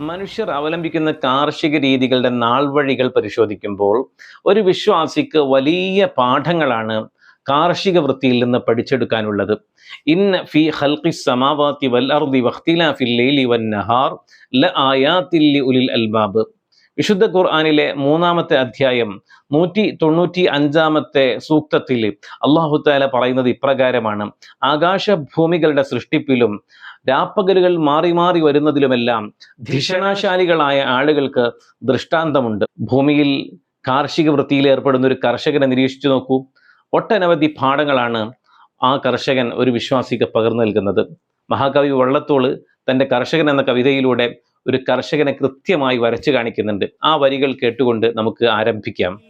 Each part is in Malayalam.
മനുഷ്യർ അവലംബിക്കുന്ന കാർഷിക രീതികളുടെ നാൾവഴികൾ പരിശോധിക്കുമ്പോൾ ഒരു വിശ്വാസിക്ക് വലിയ പാഠങ്ങളാണ് കാർഷിക വൃത്തിയിൽ നിന്ന് പഠിച്ചെടുക്കാനുള്ളത്. ഇന്ന ഫി ഹൽഖി സമാവാത്തി വൽ അർദി വഖ്തിലാഫിൽ ലൈലി വൻ നഹാർ ല ആയാത്തിൽ ഉലിൽ അൽബാബ്. വിശുദ്ധ ഖുർആാനിലെ മൂന്നാമത്തെ അധ്യായം നൂറ്റി തൊണ്ണൂറ്റി അഞ്ചാമത്തെ സൂക്തത്തിൽ അള്ളാഹു താല പറയുന്നത് ഇപ്രകാരമാണ്. ആകാശഭൂമികളുടെ സൃഷ്ടിപ്പിലും രാപ്പകലുകൾ മാറി മാറി വരുന്നതിലുമെല്ലാം ധിഷണാശാലികളായ ആളുകൾക്ക് ദൃഷ്ടാന്തമുണ്ട്. ഭൂമിയിൽ കാർഷിക വൃത്തിയിൽ ഏർപ്പെടുന്ന ഒരു കർഷകനെ നിരീക്ഷിച്ചു നോക്കൂ. ഒട്ടനവധി പാഠങ്ങളാണ് ആ കർഷകൻ ഒരു വിശ്വാസിക്ക് പകർന്നു നൽകുന്നത്. മഹാകവി വള്ളത്തോൾ തന്റെ കർഷകൻ എന്ന കവിതയിലൂടെ ഒരു കർഷകനെ കൃത്യമായി വരച്ചു കാണിക്കുന്നുണ്ട്. ആ വരികൾ കേട്ടുകൊണ്ട് നമുക്ക് ആരംഭിക്കാം.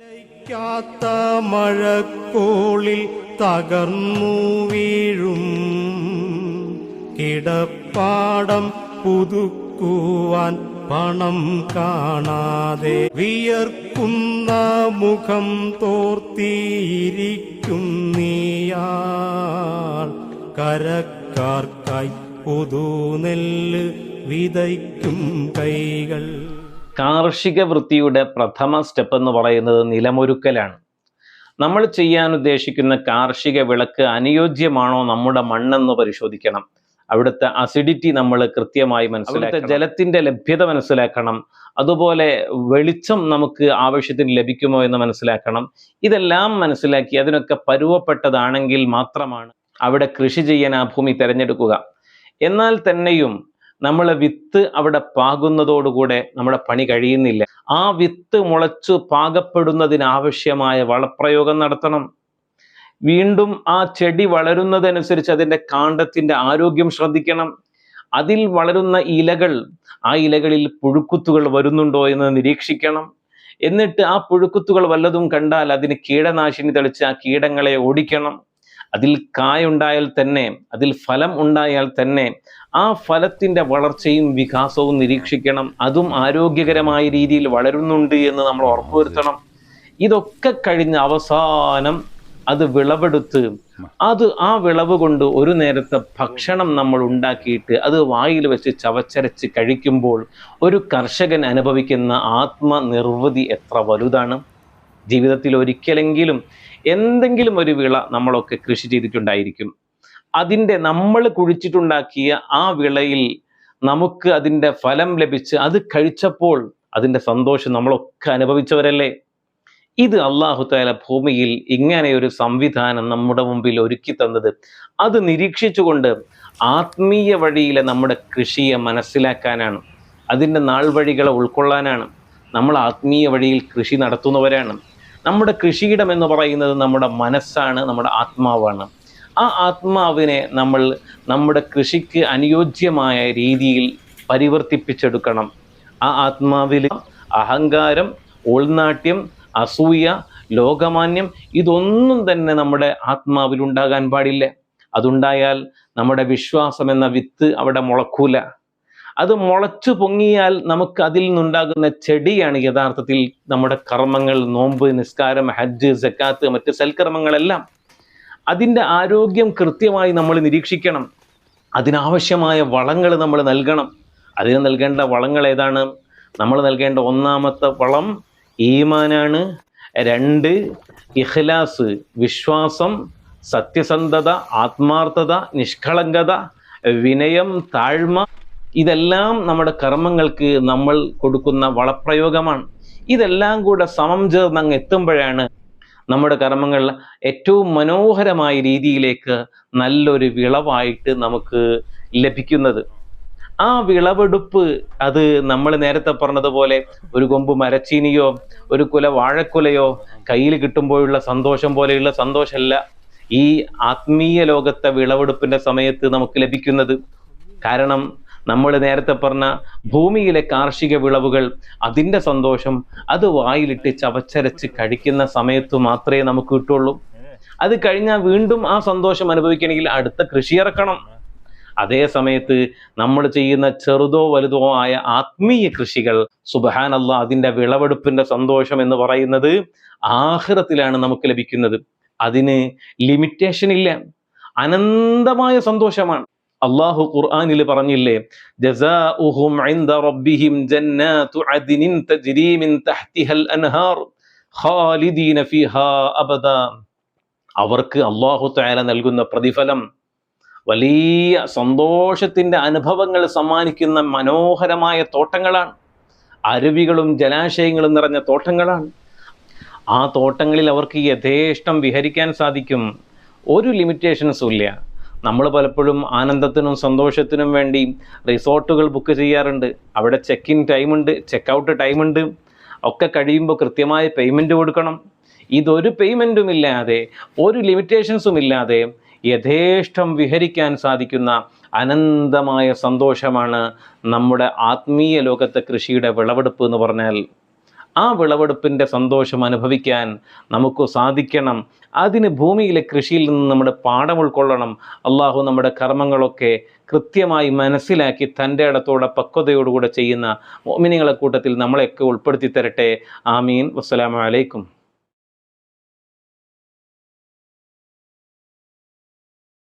മഴക്കോളിൽ തകർന്നു വീഴും. കിടപ്പാടം പുതുക്കുവാൻ പണം കാണാതെ വിയർക്കുന്ന മുഖം തോർത്തിയിരിക്കും നീയാൾ. കരക്കാർക്കായി പുതുനെല്ല് വിതയ്ക്കും കൈകൾ. കാർഷിക വൃത്തിയുടെ പ്രഥമ സ്റ്റെപ്പ് എന്ന് പറയുന്നത് നിലമൊരുക്കലാണ്. നമ്മൾ ചെയ്യാൻ ഉദ്ദേശിക്കുന്ന കാർഷിക വിളക്ക് അനുയോജ്യമാണോ നമ്മുടെ മണ്ണെന്ന് പരിശോധിക്കണം. അവിടുത്തെ അസിഡിറ്റി നമ്മൾ കൃത്യമായി മനസ്സിലാക്കണം. ജലത്തിന്റെ ലഭ്യത മനസ്സിലാക്കണം. അതുപോലെ വെളിച്ചം നമുക്ക് ആവശ്യത്തിന് ലഭിക്കുമോ എന്ന് മനസ്സിലാക്കണം. ഇതെല്ലാം മനസ്സിലാക്കി അതിനൊക്കെ പരുവപ്പെട്ടതാണെങ്കിൽ മാത്രമാണ് അവിടെ കൃഷി ചെയ്യാൻ ആ ഭൂമി തിരഞ്ഞെടുക്കുക. എന്നാൽ തന്നെയും നമ്മൾ വിത്ത് അവിടെ പാകുന്നതോടുകൂടെ നമ്മുടെ പണി കഴിയുന്നില്ല. ആ വിത്ത് മുളച്ചു പാകപ്പെടുന്നതിനാവശ്യമായ വളപ്രയോഗം നടത്തണം. വീണ്ടും ആ ചെടി വളരുന്നതനുസരിച്ച് അതിന്റെ കാണ്ടത്തിന്റെ ആരോഗ്യം ശ്രദ്ധിക്കണം. അതിൽ വളരുന്ന ഇലകൾ ആ ഇലകളിൽ പുഴുക്കുത്തുകൾ വരുന്നുണ്ടോ എന്ന് നിരീക്ഷിക്കണം. എന്നിട്ട് ആ പുഴുക്കുത്തുകൾ വല്ലതും കണ്ടാൽ അതിന് കീടനാശിനി തളിച്ച് ആ കീടങ്ങളെ ഓടിക്കണം. അതിൽ കായുണ്ടായാൽ തന്നെ അതിൽ ഫലം ഉണ്ടായാൽ തന്നെ ആ ഫലത്തിന്റെ വളർച്ചയും വികാസവും നിരീക്ഷിക്കണം. അതും ആരോഗ്യകരമായ രീതിയിൽ വളരുന്നുണ്ട് എന്ന് നമ്മൾ ഉറപ്പുവരുത്തണം ഇതൊക്കെ കഴിഞ്ഞ് അവസാനം അത് വിളവെടുത്ത് അത് ആ വിളവ് കൊണ്ട് ഒരു നേരത്തെ ഭക്ഷണം നമ്മൾ ഉണ്ടാക്കിയിട്ട് അത് വായിൽ വെച്ച് ചവച്ചരച്ച് കഴിക്കുമ്പോൾ ഒരു കർഷകൻ അനുഭവിക്കുന്ന ആത്മനിർവൃതി എത്ര വലുതാണ്. ജീവിതത്തിൽ ഒരിക്കലെങ്കിലും എന്തെങ്കിലും ഒരു വിള നമ്മളൊക്കെ കൃഷി ചെയ്തിട്ടുണ്ടായിരിക്കും. അതിന്റെ നമ്മൾ കുഴിച്ചിട്ടുണ്ടാക്കിയ ആ വിളയിൽ നമുക്ക് അതിന്റെ ഫലം ലഭിച്ച് അത് കഴിച്ചപ്പോൾ അതിന്റെ സന്തോഷം നമ്മളൊക്കെ അനുഭവിച്ചവരല്ലേ? ഇത് അള്ളാഹു താല ഭൂമിയിൽ ഇങ്ങനെ ഒരു സംവിധാനം നമ്മുടെ മുമ്പിൽ ഒരുക്കി തന്നത്. അത് നിരീക്ഷിച്ചുകൊണ്ട് ആത്മീയ വഴിയിലെ നമ്മുടെ കൃഷിയെ മനസ്സിലാക്കാനാണ്. അതിന്റെ നാൾ വഴികളെ ഉൾക്കൊള്ളാനാണ്. നമ്മൾ ആത്മീയ വഴിയിൽ കൃഷി നടത്തുന്നവരാണ്. നമ്മുടെ കൃഷിയിടം എന്ന് പറയുന്നത് നമ്മുടെ മനസ്സാണ് നമ്മുടെ ആത്മാവാണ്. ആ ആത്മാവിനെ നമ്മൾ നമ്മുടെ കൃഷിക്ക് അനുയോജ്യമായ രീതിയിൽ പരിവർത്തിപ്പിച്ചെടുക്കണം. ആ ആത്മാവിൽ അഹങ്കാരം ഉൾനാട്യം അസൂയ ലോകമാന്യം ഇതൊന്നും തന്നെ നമ്മുടെ ആത്മാവിൽ ഉണ്ടാകാൻ പാടില്ല. അതുണ്ടായാൽ നമ്മുടെ വിശ്വാസം എന്ന വിത്ത് അവിടെ മുളക്കൂല. അത് മുളച്ചു പൊങ്ങിയാൽ നമുക്ക് അതിൽ നിന്നുണ്ടാകുന്ന ചെടിയാണ് യഥാർത്ഥത്തിൽ നമ്മുടെ കർമ്മങ്ങൾ നോമ്പ് നിസ്കാരം ഹജ്ജ് സക്കാത്ത് മറ്റ് സൽക്കർമ്മങ്ങളെല്ലാം. അതിന്റെ ആരോഗ്യം കൃത്യമായി നമ്മൾ നിരീക്ഷിക്കണം. അതിനാവശ്യമായ വളങ്ങൾ നമ്മൾ നൽകണം. അതിന് നൽകേണ്ട വളങ്ങൾ ഏതാണ്? നമ്മൾ നൽകേണ്ട ഒന്നാമത്തെ വളം ഈമാനാണ്. രണ്ട് ഇഖ്ലാസ് വിശ്വാസം സത്യസന്ധത ആത്മാർത്ഥത നിഷ്കളങ്കത വിനയം താഴ്മ ഇതെല്ലാം നമ്മുടെ കർമ്മങ്ങൾക്ക് നമ്മൾ കൊടുക്കുന്ന വളപ്രയോഗമാണ്. ഇതെല്ലാം കൂടെ സമം ചേർന്ന് അങ്ങ് എത്തുമ്പോഴാണ് നമ്മുടെ കർമ്മങ്ങൾ ഏറ്റവും മനോഹരമായ രീതിയിലേക്ക് നല്ലൊരു വിളവായിട്ട് നമുക്ക് ലഭിക്കുന്നത്. ആ വിളവെടുപ്പ് അത് നമ്മൾ നേരത്തെ പറഞ്ഞതുപോലെ ഒരു കൊമ്പ് മരച്ചീനിയോ ഒരു കുല വാഴക്കുലയോ കയ്യിൽ കിട്ടുമ്പോഴുള്ള സന്തോഷം പോലെയുള്ള സന്തോഷമല്ല. ഈ ആത്മീയ ലോകത്തെ വിളവെടുപ്പിന്റെ സമയത്ത് നമുക്ക് ലഭിക്കുന്നത് കാരണം നമ്മൾ നേരത്തെ പറഞ്ഞ ഭൂമിയിലെ കാർഷിക വിളവുകൾ അതിന്റെ സന്തോഷം അത് വായിലിട്ട് ചവച്ചരച്ച് കഴിക്കുന്ന സമയത്ത് മാത്രമേ നമുക്ക് കിട്ടുള്ളൂ. അത് കഴിഞ്ഞാൽ വീണ്ടും ആ സന്തോഷം അനുഭവിക്കണമെങ്കിൽ അടുത്ത കൃഷി ഇറക്കണം. അതേ സമയത്ത് നമ്മൾ ചെയ്യുന്ന ചെറുതോ വലുതോ ആയ ആത്മീയ കൃഷികൾ സുബഹാനല്ല അതിന്റെ വിളവെടുപ്പിന്റെ സന്തോഷം എന്ന് പറയുന്നത് ആഹ്റത്തിലാണ് നമുക്ക് ലഭിക്കുന്നത്. അതിന് ലിമിറ്റേഷൻ ഇല്ല. അനന്തമായ സന്തോഷമാണ്. അള്ളാഹു ഖുർആാനിൽ പറഞ്ഞില്ലേ അവർക്ക് അള്ളാഹു തആല നൽകുന്ന പ്രതിഫലം വലിയ സന്തോഷത്തിന്റെ അനുഭവങ്ങൾ സമ്മാനിക്കുന്ന മനോഹരമായ തോട്ടങ്ങളാണ്. അരുവികളും ജലാശയങ്ങളും നിറഞ്ഞ തോട്ടങ്ങളാണ്. ആ തോട്ടങ്ങളിൽ അവർക്ക് യഥേഷ്ടം വിഹരിക്കാൻ സാധിക്കും. ഒരു ലിമിറ്റേഷൻസും ഇല്ല. നമ്മൾ പലപ്പോഴും ആനന്ദത്തിനും സന്തോഷത്തിനും വേണ്ടി റിസോർട്ടുകൾ ബുക്ക് ചെയ്യാറുണ്ട്. അവിടെ ചെക്ക് ഇൻ ടൈമുണ്ട് ചെക്ക് ഔട്ട് ടൈമുണ്ട് ഒക്കെ കഴിയുമ്പോൾ കൃത്യമായ പേയ്മെന്റ് കൊടുക്കണം. ഇതൊരു പേയ്മെന്റും ഇല്ലാതെ ഒരു ലിമിറ്റേഷൻസും ഇല്ലാതെ യഥേഷ്ടം വിഹരിക്കാൻ സാധിക്കുന്ന അനന്തമായ സന്തോഷമാണ് നമ്മുടെ ആത്മീയ ലോകത്തെ കൃഷിയുടെ വിളവെടുപ്പ് എന്ന് പറഞ്ഞാൽ. ആ വിളവെടുപ്പിന്റെ സന്തോഷം അനുഭവിക്കാൻ നമുക്ക് സാധിക്കണം. അതിന് ഭൂമിയിലെ കൃഷിയിൽ നിന്ന് നമ്മുടെ പാഠം ഉൾക്കൊള്ളണം. അള്ളാഹു നമ്മുടെ കർമ്മങ്ങളൊക്കെ കൃത്യമായി മനസ്സിലാക്കി തന്റെ ഇടത്തോടെ പക്വതയോടുകൂടെ ചെയ്യുന്ന മോമിനികളെ കൂട്ടത്തിൽ നമ്മളെയൊക്കെ ഉൾപ്പെടുത്തി തരട്ടെ ആമീൻ. വസ്സലാമു അലൈക്കും.